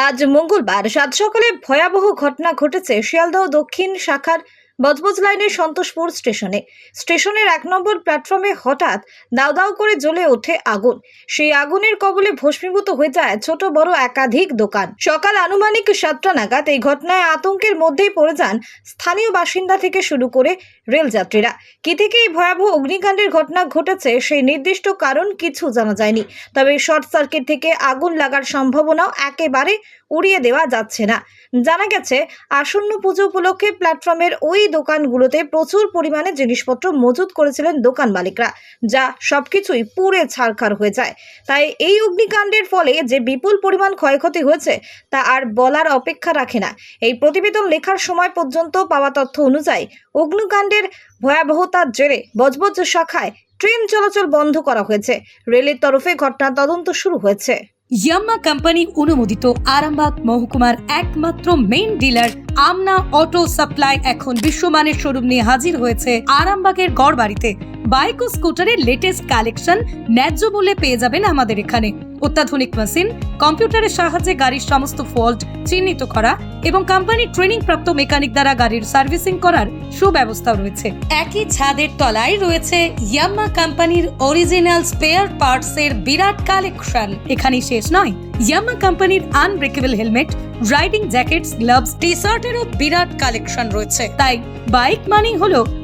আজ মঙ্গলবার সাত সকালে ভয়াবহ ঘটনা ঘটেছে শিয়ালদহ দক্ষিণ শাখার বজবজ লাইনের সন্তোষপুর স্টেশনে। স্টেশনের এক নম্বর প্ল্যাটফর্মে হঠাৎ দাউ দাউ করে জ্বলে ওঠে আগুন। সেই আগুনের কবলে ভস্মীভূত হয়ে যায় ছোট, বড়, একাধিক দোকান। সকাল আনুমানিক সাতটা নাগাদ এই ঘটনায় আতঙ্কের মধ্যেই পড়ে যান স্থানীয় বাসিন্দা থেকে শুরু করে রেলযাত্রীরা। কি থেকে এই ভয়াবহ অগ্নিকাণ্ডের ঘটনা ঘটেছে সেই নির্দিষ্ট কারণ কিছু জানা যায়নি। তবে শর্ট সার্কিট থেকে আগুন লাগার সম্ভাবনাও একেবারে উড়িয়ে দেওয়া যাচ্ছে না। জানা গেছে, আসন্ন পুজো উপলক্ষে প্ল্যাটফর্মের ওই দোকানগুলোতে প্রচুর পরিমাণে জিনিসপত্র মজুত করেছিলেন দোকান মালিকরা, যা সবকিছুই পুড়ে ছারখার হয়ে যায়। তাই এই অগ্নিকাণ্ডের ফলে যে বিপুল পরিমাণ ক্ষয়ক্ষতি হয়েছে, তা আর বলার অপেক্ষা রাখে না। এই প্রতিবেদন লেখার সময় পর্যন্ত পাওয়া তথ্য অনুযায়ী, অগ্নিকাণ্ডের ভয়াবহতার জেরে বজবজ শাখায় ট্রেন চলাচল বন্ধ করা হয়েছে। রেলের তরফে ঘটনা তদন্ত শুরু হয়েছে। ইয়াম্মা কোম্পানি অনুমোদিত আরামবাগ মহকুমার একমাত্র main dealer Amna auto supply এখন বিশ্বমানের শোরুম নিয়ে হাজির হয়েছে আরামবাগের গড়বাড়িতে। বাইক ও স্কুটারের লেটেস্ট কালেকশন ন্যায্য মূল্যে পেয়ে যাবেন আমাদের এখানে। অত্যাধুনিক মেশিন কম্পিউটারের সাহায্যে গাড়ির সমস্ত ফল্ট চিহ্নিত করা এবং কোম্পানির ট্রেনিং প্রাপ্ত মেকানিক দ্বারা গাড়ির সার্ভিসিং করার সুব্যবস্থা রয়েছে। একই ছাদের তলায় রয়েছে ইয়াম্মা কোম্পানির অরিজিনাল স্পেয়ার পার্টস এর বিরাট কালেকশন এখানেই শেষ নয়। ইয়াম্মা কোম্পানির unbreakable helmet riding jackets gloves T শার্টেরও বিরাট কালেকশন রয়েছে। তাই বাইক মানি হলো